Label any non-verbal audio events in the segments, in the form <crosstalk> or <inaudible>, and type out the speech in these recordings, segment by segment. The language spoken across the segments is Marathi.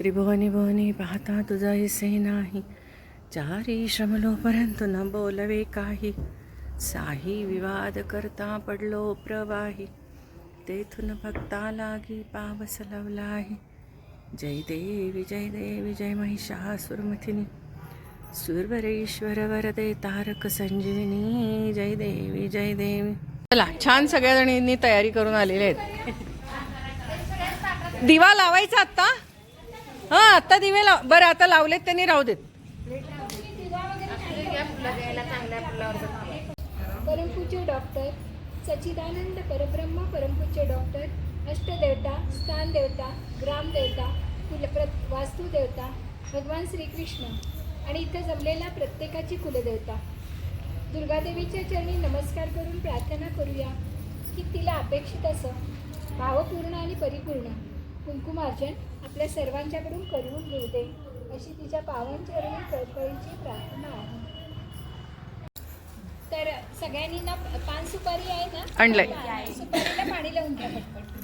त्रिभुवनी भुवनी पाहता तुझा हिसे नाही. चारी श्रमलो परंतु न बोलवे काही. साही विवाद करता पडलो प्रवाही. तेथून भक्ता लागी पावस लवलाही. जय देवी जय देवी जय महिषासुरमथिनी. सुरवरेश्वर वरदे तारक संजीवनी. जय देवी जय देवी. चला छान सगळ्या जणींनी तयारी करून आलेले आहेत. दिवा लावायचा आत्ता? हा आता दिवे लाव बरं आता लावलेत त्यांनी राहू देत. परमपूज्य डॉक्टर सच्चिदानंद परब्रह्म परमपूज्य डॉक्टर अष्टदेवता स्थानदेवता ग्रामदेवता कुलप्र वास्तुदेवता भगवान श्रीकृष्ण आणि इथं जमलेल्या प्रत्येकाची कुलदेवता. दुर्गादेवीच्या चरणी नमस्कार करून प्रार्थना करूया की तिला अपेक्षित असं भावपूर्ण आणि परिपूर्ण कुंकुमार्जन आपल्या सर्वांच्याकडून करून घेऊ दे अशी तिच्या पावन चरणी कळकळीची प्रार्थना आहे. तर सगळ्यांनी ना पान सुपारी आहे ना? आणलंय. सुपारीला पाणी लावून पटपट.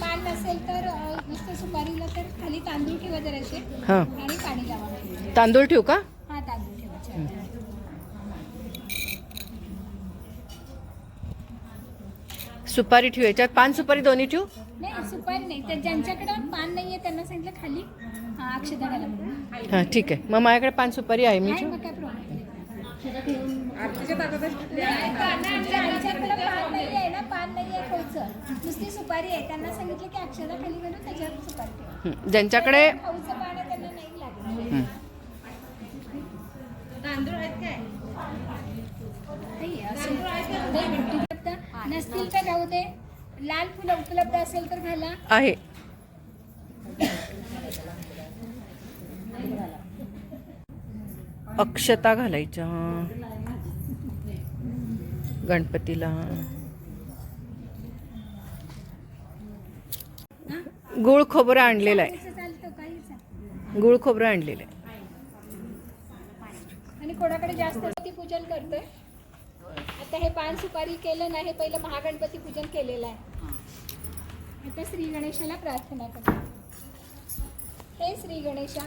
पान नसेल तर नुसतं सुपारीला तर खाली तांदूळ ठेवा जराशे हा. आणि पाणी लावा. तांदूळ ठेवू का? हा तांदूळ ठेवा. सुपारी ठेवू याच्यात पान सुपारी दोन्ही ठेवू? नाही सुपारी नाही. तर ज्यांच्याकडे पान नाहीये त्यांना सांगितलं खाली हा, अक्षता घाला म्हणून हा ठीक आहे. मग माझ्याकडे पान सुपारी आहे मी नाही मग काय प्रॉब्लेम पान नाही आहे ना पान नाही आहे खाऊचं नुसती सुपारी आहे. त्यांना सांगितलं की अक्षता खाली घालून त्याच्यावर सुपारी ठेवा. हं, ज्यांच्याकडे खाऊचं पान आहे त्यांना नाही लागलं हं. नाही, असं- नाही, उपलब्ध नसतील तर राहू दे. लाल फुलं उपलब्ध असेल तर घाला. आहे. अक्षता घालायच्या. गणपतीला. गुळ खोबरं आणलेलं आहे. गुळ खोबरं आणलेलं आहे. आणि कोणाकडे जास्त पूजन करतोय. आता हे पान सुपारी केलं ना हे पहिलं महागणपती पूजन केलेलं आहे. आता श्री गणेशाला प्रार्थना करतो. हे श्री गणेशा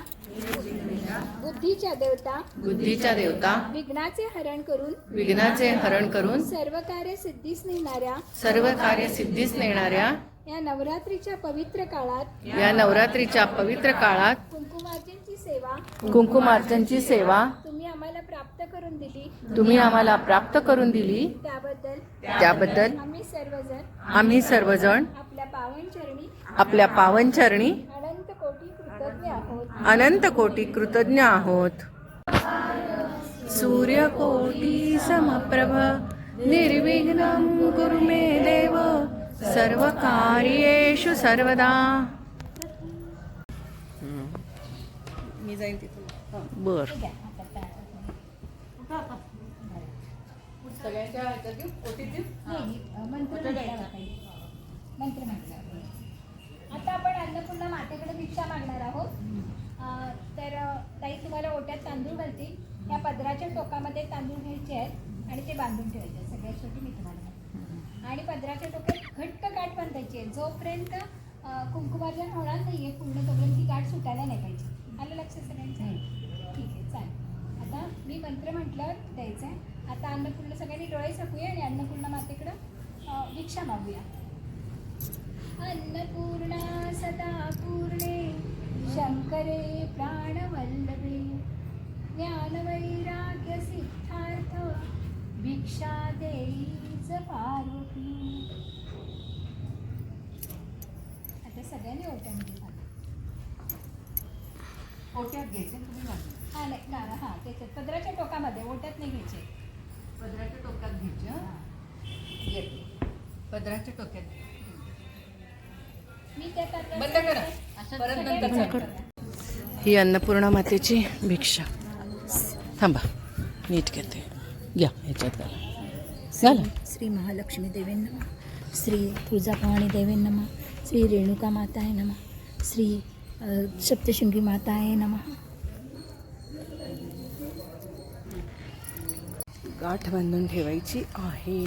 बुद्धीच्या देवता बुद्धीच्या देवता विघ्नाचे हरण करून विघ्नाचे हरण करून सर्व कार्य सिद्धीस नेणाऱ्या सर्व कार्य सिद्धीस नेणाऱ्या या नवरात्रीच्या पवित्र काळात या नवरात्रीच्या पवित्र काळात कुंकुमार्जनची सेवा कुंकुमार्चनची सेवा तुम्ही आम्हाला प्राप्त करून दिली. तुम्ही आम्हाला प्राप्त करून दिली. त्याबद्दल त्याबद्दल आम्ही सर्वजण आम्ही सर्वजण आपल्या पावन चरणी आपल्या पावनचरणी अनंत कोटी कृतज्ञ आहोत. अनंत कोटी कृतज्ञ आहोत. सूर्यकोटी समप्रभ निर्विघ्नं कुरु मे देव सर्व कार्येषु सर्वदा. मी जाईन तिथून. बर. मंत्र. मंत्र आता आपण अन्नपूर्णा मातेकडे भिक्षा मागणार आहोत. तर ताई तुम्हाला ओट्यात तांदूळ घालतील. या पदराच्या टोकामध्ये तांदूळ घ्यायचे आहेत आणि ते बांधून ठेवायचे आहेत. सगळ्यात शेवटी मी तुम्हाला सांगते. आणि पदराच्या टोक्यात घट्ट गाठ बांधायची आहे. जोपर्यंत कुंकुमार्जन होणार नाहीये पूर्ण तोपर्यंत ती गाठ सुटायला नाही पाहिजे. आलं लक्षात सगळ्यांचं? ठीक आहे चालेल. आता मी मंत्र म्हटल्यावर द्यायचं आहे आता अन्नपूर्ण सगळ्यांनी डोळे झाकूया आणि अन्नपूर्णा मातेकडं भिक्षा मागूया. अन्नपूर्णा सदा पूर्णे शंकरे प्राणवल्लभे पदराच्या टोक्यात बंद करा. परत नंतर. ही अन्नपूर्णा मातेची भिक्षा. थांबा. नीट घेते. घ्या ह्याच्यात घाला. झालं श्री महालक्ष्मी देवी नम. श्री तुळजाभवानी देवी नम. श्री रेणुका माता आहे नम. श्री सप्तशृंगी माता आहे नम. गाठ बांधून ठेवायची आहे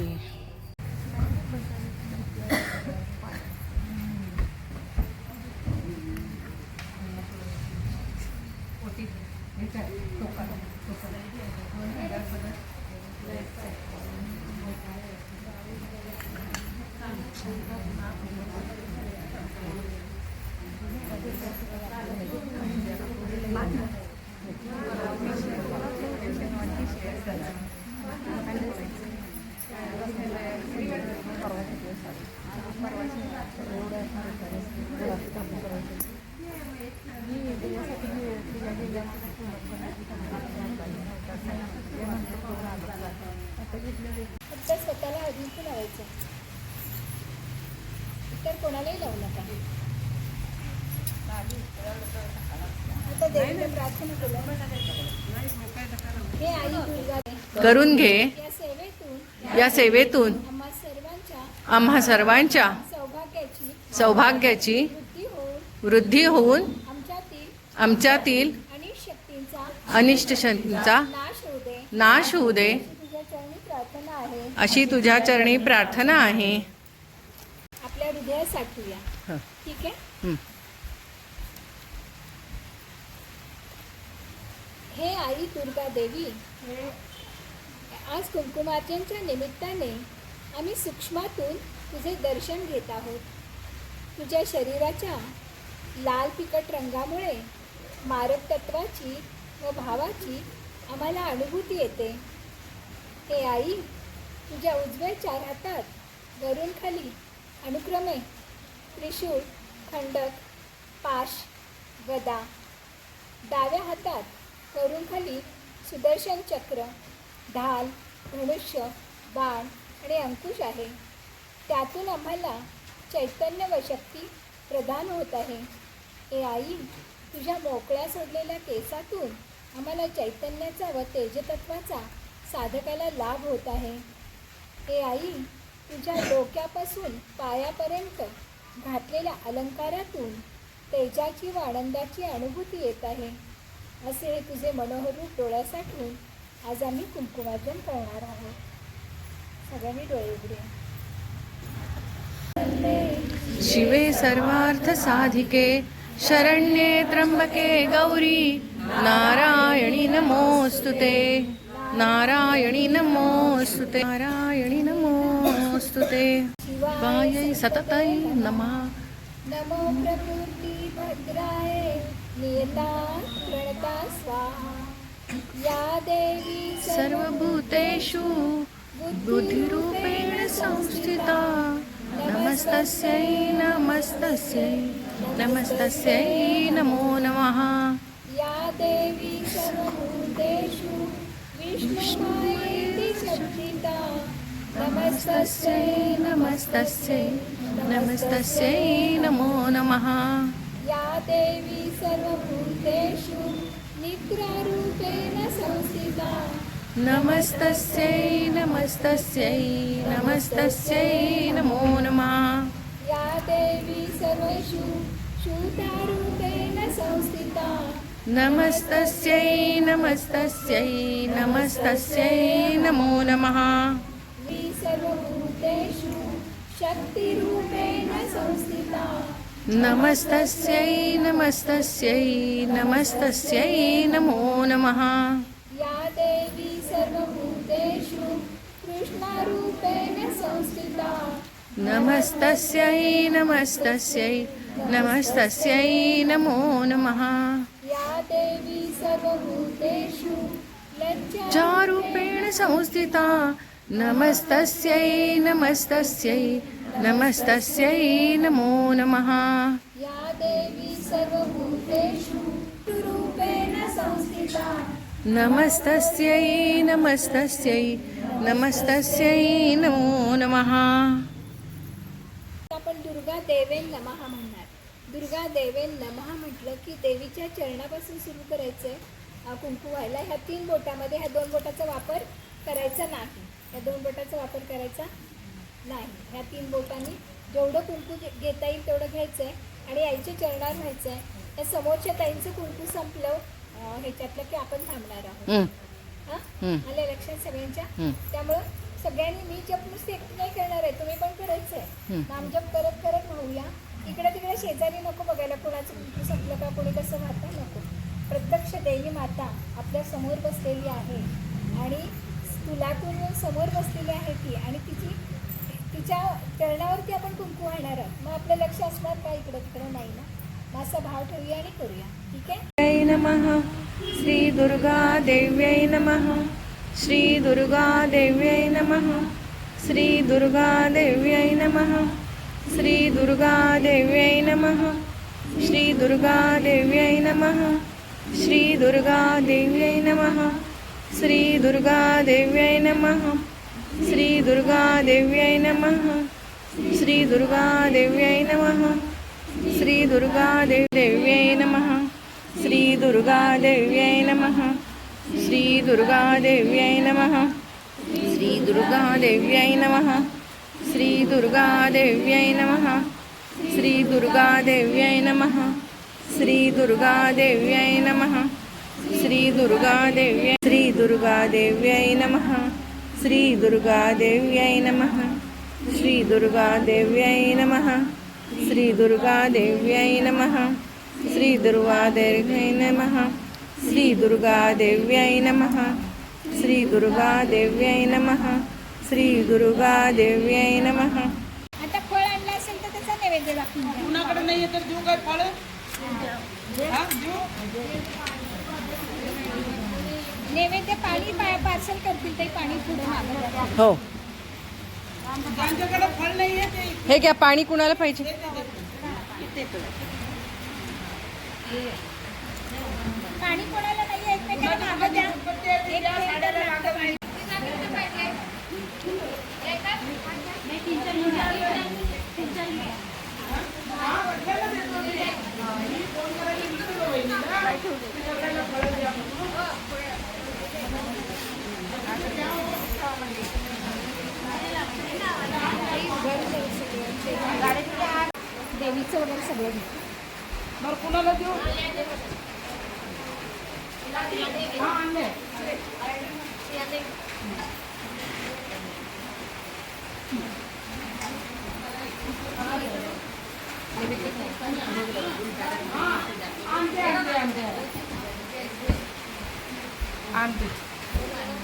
ह्याच्या टोकाला टोकाला दोन हजार पदर फक्त स्वतःला अधिक लावायचं इतर कोणालाही लावू नका. आता देवीला प्रार्थना केलं. हे आई दुर्गा करून घे. या सेवेतून या सेवेतून आम्हा सर्वांच्या आम्हा सर्वांच्या सौभाग्याची सौभाग्याची वृद्धी होऊन वृद्धी होऊन आमच्यातील आमच्यातील आणि शक्तींचा अनिष्ट शक्तींचा नाश होऊ दे. नाश होऊ दे. अशी तुझ्या चरणी प्रार्थना आहे अशी तुझ्या चरणी प्रार्थना आहे आपल्या हृदयात साठवूया हं. ठीक आहे हं. आई दुर्गा देवी आज कुंकुमार्चनच्या निमित्ताने आम्ही सूक्ष्मातून तुझे दर्शन घेत आहोत तुझ्या शरीराच्या लाल पिकट रंगामुळे मारक तत्वाची व भावाची आम्हाला अनुभूती येते हे आई तुझ्या उजव्या चार हातात वरून खाली अनुक्रमे त्रिशूळ खंडक पाश गदा. डाव्या हातात वरून खाली सुदर्शन चक्र ढाल धनुष्य बाण आणि अंकुश आहे. त्यातून आम्हाला चैतन्य व शक्ती प्रदान होत आहे. ए आई तुझ्या मोकळ्या सोडलेल्या केसातून आम्हाला चैतन्याचा व तेजतत्वाचा साधकाला लाभ होत आहे. ए आई तुझ्या डोक्यापासून पायापर्यंत घातलेल्या अलंकारातून तेजाची व आनंदाची अनुभूती येत आहे. असे हे तुझे मनोहर रूप आज आम्ही कुंकुमार्जन करणार आहोत. सगळ्यांनी डोळे उघडे. शिवे सर्वार्थ साधिके शरण्ये त्र्यंबके गौरी नारायणी नमोस्तुते नारायणी नमोस्तुते. नारा नमोस्तुते वायै सततै नमः। नमो प्रकृती भद्राय नियता प्रणता स्वाहा। या देवी सर्वभूतेषु बुद्धिरूपेण संस्थिता। नमस्तस्यै नमस्तस्यै नमस्तस्यै नमो नमः। या देवी सर्वभूतेषु शक्तिता नमस्तस्यै नमस्तस्यै नमस्तस्यै नमो नमः। या देवी सर्वभूतेषु निद्रारूपेण संस्थिता। नमस्तस्यै नमस्तस्यै नमस्तस्यै नमो नमः। या देवी सर्वेषु शूतारूपेण संस्थिता। नमस्तस्यै नमस्तस्यै नमस्तस्यै नमो नमः सर्वभूतेषु शक्तिरूपेण संस्थिता। नमस्तस्यै नमस्तस्यै नमस्तस्यै नमो नमः। या देवी सर्वभूतेषु कृष्णारूपेण संस्थिता। नमस्तस्यै नमस्तस्यै नमस्तस्यै नमो नमः। या देवी सर्वभूतेषु लज्जा चारूपेण संस्थिता। नमस्तस्यै नमस्तस्यै नमस्तस्यै नमो नमः। या देवी सर्वभूतेषु रूपेण संस्थिता। नमस्तस्यै नमस्तस्यै नमस्तस्यै नमो नमः। आपण दुर्गा देवेन नमहा म्हणणार. दुर्गा देवेन नमहा म्हटलं की देवीच्या चरणापासून सुरू करायचं आहे कुंकू व्हायला ह्या तीन बोटामध्ये ह्या दोन बोटाचा वापर करायचा नाही. ह्या दोन बोटाचा वापर करायचा नाही. ह्या तीन बोटांनी जेवढं कुंकू घेता येईल तेवढं घ्यायचं आहे आणि आईच्या चरणावर व्हायचं आहे या समोरच्या ताईंचं कुंकू संपलं ह्याच्यातलं की आपण थांबणार आहोत. हं. आलं लक्षात सगळ्यांच्या. त्यामुळं सगळ्यांनी मी जप नुसते नाही करणार आहे तुम्ही पण करायचं आहे. नामजप करत करत वाहूया इकडे तिकडे शेजारी नको बघायला कोणाचं कुंकू संपलं का कोणी कसं वाहतं नको. प्रत्यक्ष देवी माता आपल्यासमोर बसलेली आहे. आणि फुलातून समोर बसलेली आहे ती आणि तिची तिच्या चरणावरती आपण कुंकू आणणार आहोत. मग आपलं लक्ष असणार का इकडं तिकडं? नाही ना. मग असा भाव ठेवूया आणि करूया. ठीक आहे? नमः. श्री दुर्गा देव्यै नमः. श्री दुर्गा देव्यै नमः. श्री दुर्गा देव्यै नमः. श्री दुर्गा देव्यै नमः. श्री दुर्गा देव्यै नमः. श्री दुर्गा देव्यै नमः. श्री दुर्गा नमः श्री दुर्गा नमः श्री दुर्गा नमः श्री दुर्गा नमः श्री दुर्गा नमः श्री दुर्गा नमः श्री दुर्गा नमः श्री दुर्गा नमः श्री दुर्गा नमः श्री दुर्गा नमः श्री दुर्गा देव्यै श्री दुर्गा देव्यै नमः श्री दुर्गा देव्यै नमः श्री दुर्गा देव्यै नमः श्री दुर्गा देव्यै नमः श्री दुर्गा देव्यै नमः श्री दुर्गा देव्यै नमः श्री दुर्गा देव्यै नमः श्री दुर्गा देव्यै नमः। आता फळ आणलं असेल तर त्याचा नैवेद्य दाखवून कुणाकडे नाही तर देऊ काय फळ? हा देऊ? नैवेद्य पाणी पार्सल करतील ते पाणी पुढे हो. ज्यांच्याकडे फळ नाहीये ते. हे घ्या पाणी कुणाला पाहिजे? पाणी कोणाला नाही एकमेकांना मागं द्या एक थेंब मागं पाणी. देवीचं वगैरे सगळं घे बरं कुणाला देऊ? आणते आणते. आणते.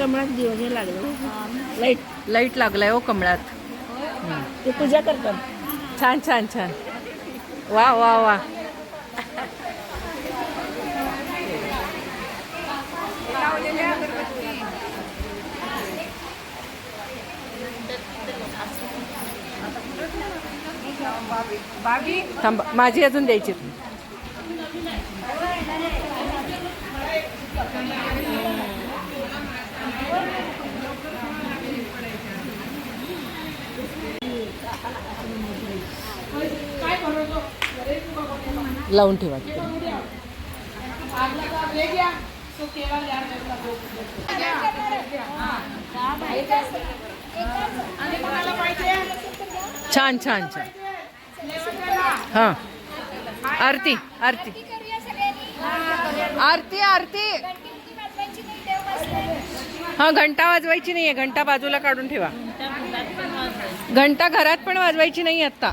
कमळात दिवस हे लागलं. लाइट. लाइट लागलाय हो कमळात. ते पूजा करतात. छान छान छान. वा वा वा. थांबा माझी अजून द्यायची. लावून ठेवा. छान छान छान. हां. आरती आरती. आरती आरती. हां घंटा वाजवायची नाही आहे घंटा बाजूला काढून ठेवा. घंटा घरात पण वाजवायची नाही आत्ता.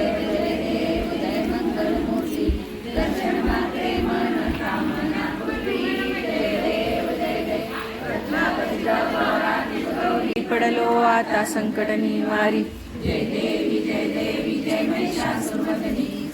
आता संकट निवारी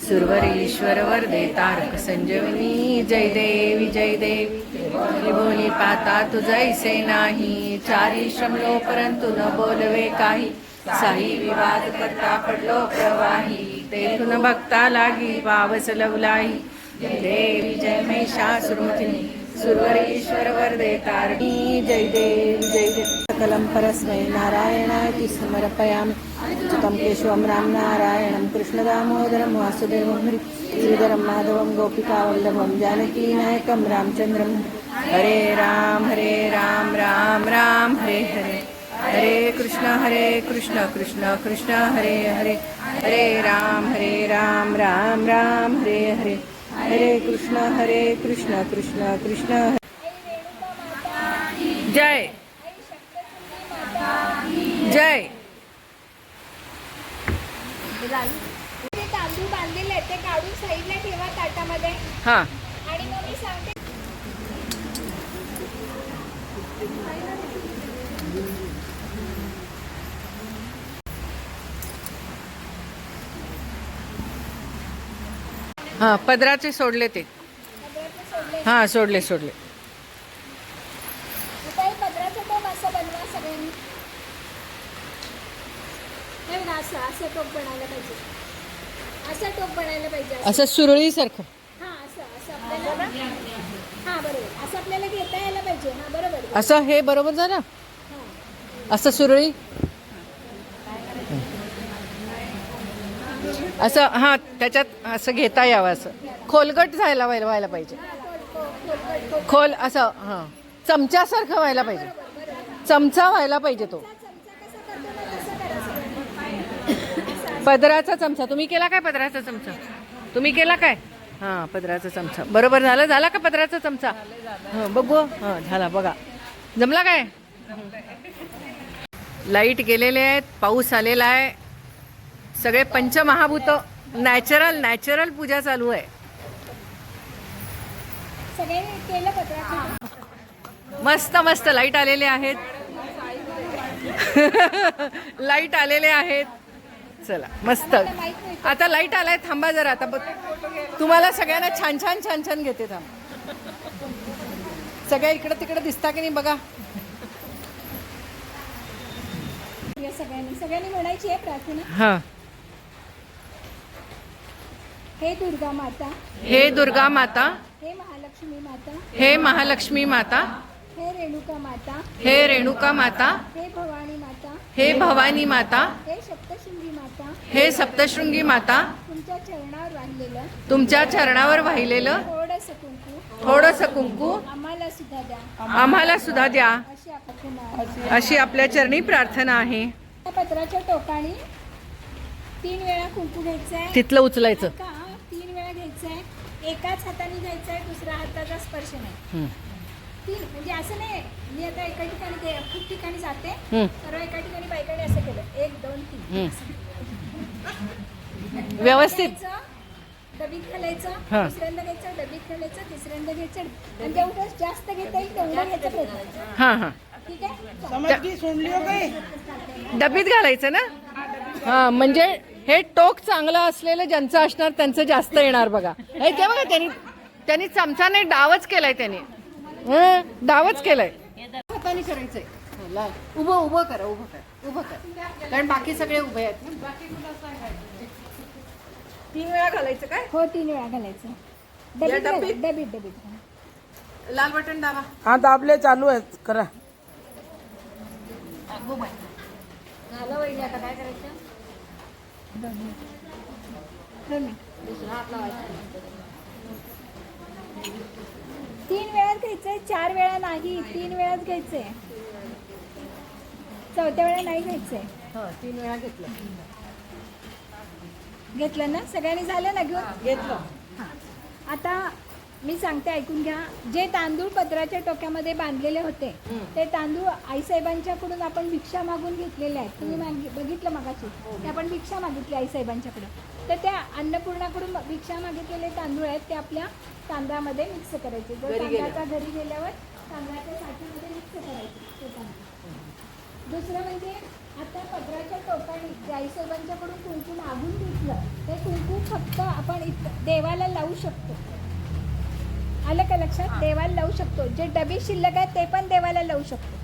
सुरवरेश्वर वरदे तारक संजीवनी जय देवी जय देवी. बोली बोली पाता तू जैसे नाही. चारी श्रमलो परंतु न बोलवे काही. साई विवाद करता पडलो प्रवाही. तेथून भक्ता लागी पावस लवलाही देवी जय महिषासुरमथिनी सुरवरीश्वर वरदे तारणी। जय देव जय देव सकलं परस्मै नारायणाय समर्पयामि। तं केशवं राम नारायणं कृष्णदामोदरं वासुदेवं हरि। श्रीधरं माधवं गोपिकावल्लभं जानकीनायकं रामचन्द्रं हरे राम हरे राम राम राम हरे हरे। हरे कृष्ण हरे कृष्ण कृष्ण कृष्ण हरे हरे। हरे राम हरे राम राम राम हरे हरे। हरे कृष्ण हरे कृष्ण कृष्ण कृष्ण हरे जय। जय। ते तांदूळ बांधलेले आहेत ते काढून साईडला ठेवा ताटामध्ये. हां आणि मग मी सांगते हां पदराचे सोडले ते. पदराचं सोडले? हां सोडले सोडले. आता हे पदराचं टोप असं बनवा सगळ्यांनी. नाही ना असं असं टोप बनायला पाहिजे. असं टोप बनायला पाहिजे असं. असं सुरळीसारखं. हा असं असं आपल्याला हा बरोबर. असं आपल्याला घेता यायला पाहिजे. हा बरोबर. असं हे बरोबर झालं? हा. असं सुरळी? असं हां त्याच्यात असं घेता यावं असं. खोलगट जायला व्हायला व्हायला पाहिजे. खोल असं हां. चमच्यासारखं व्हायला पाहिजे. चमचा व्हायला पाहिजे तो. पदराचा चमचा. तुम्ही केला काय पदराचा चमचा? तुम्ही केला काय? हां पदराचा चमचा. बरोबर झालं? झाला का पदराचा चमचा? हां बघू. हां झाला बघा. जमला काय? लाइट गेलेले आहेत पाऊस आलेला आहे. सगळे पंचमहाभूत नॅचरल नॅचरल पूजा चालू आहे. मस्त मस्त लाइट आलेले आहेत. <laughs> लाइट आलेले आहेत. चला मस्त. आता लाइट आलाय थांबा जरा. आता बघ. तुम्हाला सगळ्यांना छान छान छान छान घेते थांब. सगळ्या इकडं तिकडं दिसता की नाही बघा? या सगळ्यांनी सगळ्यांनी म्हणायची आहे प्रार्थना. हां. हे दुर्गा माता. हे दुर्गा माता. हे महालक्ष्मी माता. हे महालक्ष्मी माता. हे रेणुका माता. हे रेणुका माता. हे भवानी माता. हे भवानी माता. हे सप्तशृंगी माता. हे सप्तशृंगी माता. तुमच्या चरणावर वाहिलेलं. तुमच्या चरणावर वाहिलेलं. थोडंसं कुंकू. थोडंसं कुंकू. आम्हाला सुद्धा द्या. आम्हाला सुद्धा द्या. अशी आपल्या चरणी प्रार्थना आहे. त्या पत्राच्या टोकाणी तीन वेळा कुंकू घ्यायचं आहे. तिथलं उचलायचं. घ्यायचं आहे एकाच हाताने घ्यायचं आहे दुसऱ्या हाताचा स्पर्श नाही. हं. तीन म्हणजे असं नाही मी आता एका ठिकाणी खूप ठिकाणी जाते हं. सर्व एका ठिकाणी बायकाने असं केलं एक दोन तीन. हं. व्यवस्थित. घ्यायचं, डबीत घालायचं हा. दुसऱ्यांदा घ्यायचं डबीत घालायचं तिसऱ्यांदा घ्यायचं आणि जेवढं जास्त घेता येईल तेवढं घ्यायचं प्रयत्न हां हां. ठीक आहे? डबीत घालायचं ना? हां म्हणजे हे टोक चांगलं असलेलं ज्यांचं असणार त्यांचं जास्त येणार बघा. हे ते बघा त्यांनी त्यांनी चमचाने डावच केलाय त्याने. हं, डावच केलाय. हाताने करायचंय. उभं उभं करा उभं करा उभं करा. कारण बाकी सगळे उभे आहेत ना. तीन वेळा घालायचं काय? हो तीन वेळा घालायचं. डबीत डबीत? घाल- डबीत डबीत घाल. लाल बटन दाबा. हा दाबले चालू आहेत करा. झालं वहिनी आता काय करायचं. तीन वेळात घ्यायचंय चार वेळा नाही तीन वेळाच घ्यायचंय. चौथ्या वेळा नाही घ्यायचंय. हां तीन वेळा घेतलं. घेतलं ना? सगळ्यांनी झालं ना घेऊन? घेतलं. हां आता मी सांगते ऐकून घ्या. जे तांदूळ पत्राच्या टोक्यामध्ये बांधलेले होते ते तांदूळ आईसाहेबांच्याकडून आपण भिक्षा मागून घेतलेले आहेत. तुम्ही मागे बघितलं मगाशी? ते आपण भिक्षा मागितली आईसाहेबांच्याकडे तर त्या अन्नपूर्णाकडून भिक्षा मागितलेले तांदूळ आहेत ते आपल्या तांदळामध्ये मिक्स करायचे. जर घरी गेल्यावर. तांदळाचा घरी गेल्यावर तांदळाच्या साठीमध्ये मिक्स करायचे ते तांदूळ. दुसरं म्हणजे आता पदराच्या टोकाने जे आईसाहेबांच्याकडून कुंकू मागून घेतलं ते कुंकू फक्त आपण इत देवाला लावू शकतो. आलं का लक्षात? देवाला लावू शकतो. जे डबी शिल्लक आहे ते पण देवाला लावू शकतो.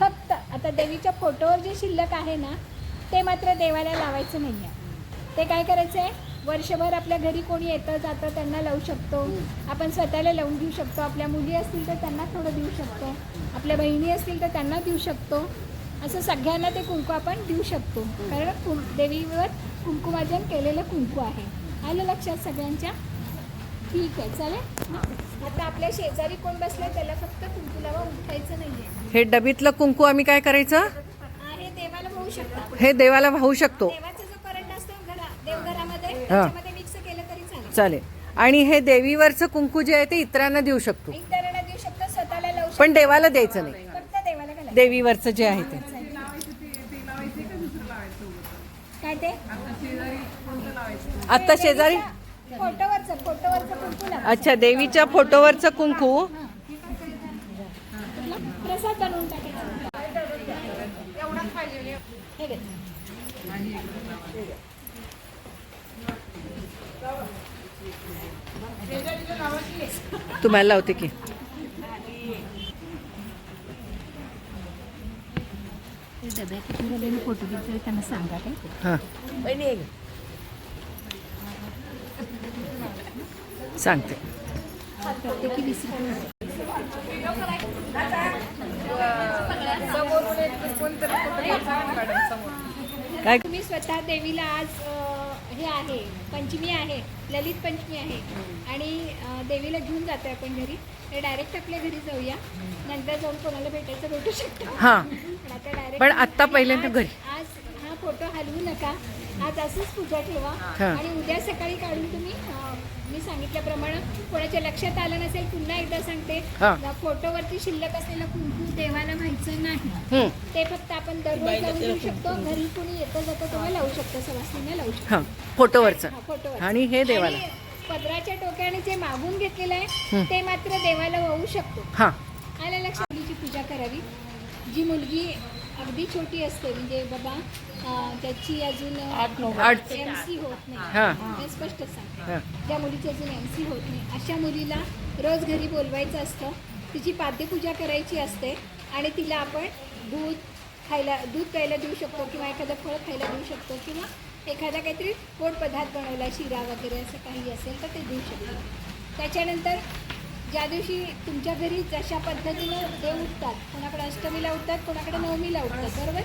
फक्त आता देवीच्या फोटोवर जे शिल्लक आहे ना ते मात्र देवाला लावायचं नाही आहे ते काय करायचं आहे वर्षभर आपल्या घरी कोणी येतं जातं त्यांना लावू शकतो. आपण स्वतःला लावून देऊ शकतो. आपल्या मुली असतील तर त्यांना थोडं देऊ शकतो. आपल्या बहिणी असतील तर त्यांना देऊ शकतो. असं सगळ्यांना ते कुंकू आपण देऊ शकतो. कारण कुं देवीवर कुंकुमार्जन केलेलं कुंकू आहे. आलं लक्षात सगळ्यांच्या? ठीक आहे चालेल? आता आपल्या शेजारी कोण बसलं त्याला फक्त कुंकू लावा उठायचं हे डबीतलं कुंकू आम्ही काय करायचं? हे देवाला होऊ शकतं. हे देवाला वाहू शकतो. देवाचा जो करंट असतो घरा देवघरामध्ये. त्याच्यामध्ये मिक्स केलं तरी चालेल. चालेल. आणि हे देवीवरचं कुंकू जे आहे ते इतरांना देऊ शकतो. इतरांना देऊ शकतो स्वतःला लावू शकतो. पण देवाला द्यायचं नाही. फक्त देवाला घालायचं. देवीवरचं जे आहे ते? काय ते? आता शेजारी अच्छा देवीच्या फोटोवरचं कुंकू. तुम्हाला लावते की. डब्यात फोटो घेतले त्यांना सांगा काय? सांगते. काय? तुम्ही स्वतः देवीला आज हे आहे पंचमी आहे ललित पंचमी आहे. आणि देवीला घेऊन जातोय आपण घरी. तर डायरेक्ट आपल्या घरी जाऊया. नंतर जाऊन कोणाला भेटायचं भेटू शकतो. हां. पण आता डायरेक्ट पण आत्ता पहिल्यांदा घरी. आज हा फोटो हलवू नका. आज असंच पूजा ठेवा. आणि उद्या सकाळी काढून तुम्ही अ, मी सांगितल्याप्रमाणे कोणाच्या लक्षात आलं नसेल पुन्हा एकदा सांगते. हां. फोटोवरती शिल्लक असलेलं कुंकू देवाला व्हायचं नाही. हं. ते फक्त आपण दररोज जाऊन देऊ शकतो. घरी कोणी येतं जातं तेव्हा लावू शकतो सवासनीला लावू शकतो. हां फोटोवरचं. हा, फोटोवर आणि हे देवाला. आणि पदराच्या टोक्याने जे मागून घेतलेलं आहे ते मात्र देवाला वाहू शकतो. हां. आल्या लक्षात. मुलीची पूजा करावी. जी मुलगी अगदी छोटी असते म्हणजे बाबा त्याची अजून एम सी होत नाही. हां. हे स्पष्ट सांगते. ज्या मुलीची अजून एम सी होत नाही अशा मुलीला रोज घरी बोलवायचं असतं. तिची पाद्यपूजा करायची असते आणि तिला आपण दूध खायला दूध प्यायला देऊ शकतो किंवा एखादं फळ खायला देऊ शकतो किंवा एखादा काहीतरी गोड पदार्थ बनवला शिरा वगैरे असं काही असेल तर ते देऊ शकतो. त्याच्यानंतर ज्या दिवशी तुमच्या घरी जशा पद्धतीनं देव उठतात कोणाकडे अष्टमीला उठतात कोणाकडे नवमीला उठतात बरोबर?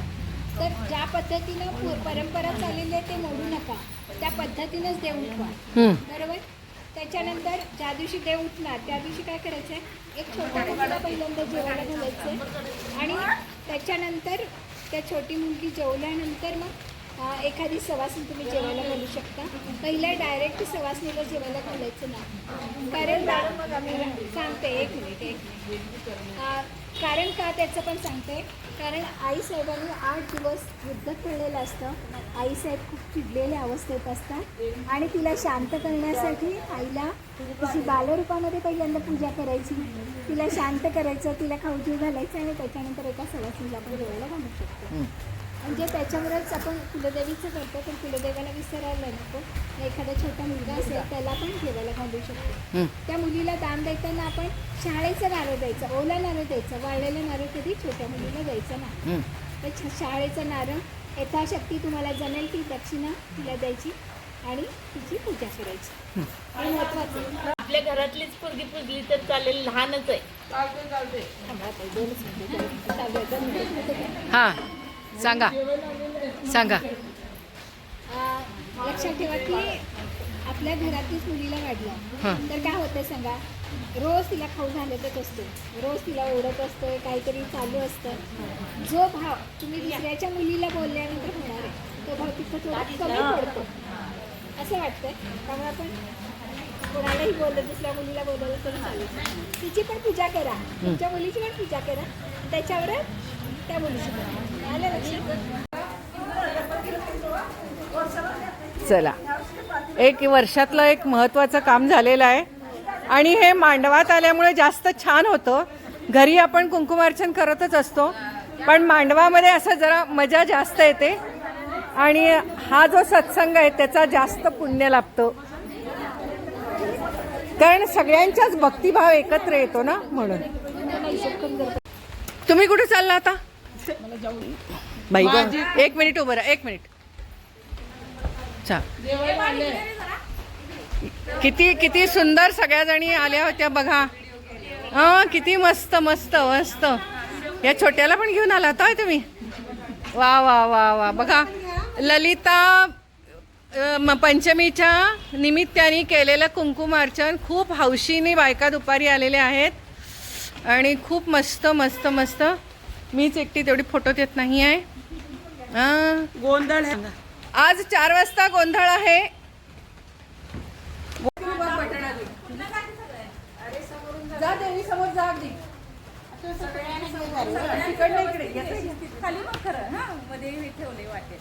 तर ज्या पद्धतीनं परंपरा चाललेली आहे ते मोडू नका. त्या पद्धतीनंच देव उठवा. बरोबर? त्याच्यानंतर ज्या दिवशी देव उठणार त्या दिवशी काय करायचं आहे एक छोटा मुलगा पहिल्यांदा जेवायला घालायचं आणि त्याच्यानंतर त्या छोटी मुलगी जेवल्यानंतर मग एखादी सवासणी तुम्ही जेवायला घालू शकता. पहिल्या डायरेक्ट सवासणीला जेवायला घालायचं नाही. कारण सांगते एक मिनिट एक मिनिट. कारण का त्याचं पण सांगते. कारण आईसाहेबांनी आठ दिवस युद्ध खेळलेलं असतं. आईसाहेब खूप चिडलेल्या अवस्थेत असतात. आणि तिला शांत करण्यासाठी आईला तिची बालरूपामध्ये पहिल्यांदा पूजा करायची. तिला शांत करायचं तिला खाऊजीव घालायचं आणि त्याच्यानंतर एका सवासणीला आपण जेवायला घालू शकतो. म्हणजे त्याच्यावरच आपण कुलदेवीचं करतो पण कुलदेवाला विसरायला नको. एखादा छोटा मुलगा असेल त्याला पण ठेवायला घालू शकतो. हं. त्या मुलीला दान देताना आपण शाळेचं नारळ द्यायचं ओला नारळ द्यायचं वाळलेलं नारळ कधी छोट्या मुलीला द्यायचं नाही. हं. तर शाळेचं नारळ यथाशक्ती तुम्हाला जमेल ती दक्षिणा तिला द्यायची आणि तिची पूजा करायची. आणि महत्वाचं आपल्या घरातलीच पोरगी पुजली तर चालेल लहानच आहे. हां. सांगा. सांगा. लक्षात ठेवा की आपल्या घरातलीच मुलीला. वाढलं तर काय होतं सांगा? रोज तिला खाऊ घालतच असतो. रोज तिला ओढत असतं काहीतरी चालू असतं. जो भाव तुम्ही दुसऱ्याच्या मुलीला बोलल्यानंतर होणार आहे तो भाव तिथं थोडा कमी पडतो. असं वाटतंय? त्यामुळे आपण कोणालाही बोललं दुसऱ्या मुलीला बोलवलं तरी चालेल. तिची पण पूजा करा. तुमच्या मुलीची पण पूजा करा. त्याच्यावर त्या लक्षात? चला. एक वर्षातलं एक महत्त्वाचं काम झालेलं आहे. आणि हे मांडवात आल्यामुळे जास्त छान होतं. घरी आपण कुंकुमार्चन करतच असतो. पण मांडवामध्ये असं जरा मजा जास्त येते. आणि हा जो सत्संग आहे त्याचा जास्त पुण्य लाभतो. कारण सगळ्यांच्याच भक्तिभाव एकत्र येतो ना म्हणून. तुम्ही कुठे चालला आता? बाई ग. एक मिनिट उभं राहा एक मिनिट. चा. किती किती सुंदर सगळ्या जणी आल्या होत्या बघा. हा किती मस्त मस्त मस्त. या छोट्याला पण घेऊन आला होता तुम्ही? वा वा वा वा. बघा ललिता पंचमीच्या निमित्ताने केलेलं कुंकुमार्चन खूप हौशीने बायका दुपारी आलेल्या आहेत. आणि खूप मस्त मस्त मस्त. मीच एकटी तेवढी फोटो देत नाही आहे हां. गोंधळ आज चार वाजता गोंधळ आहे. खाली मग खरं हा. मध्ये हे ठेवले वाटेत.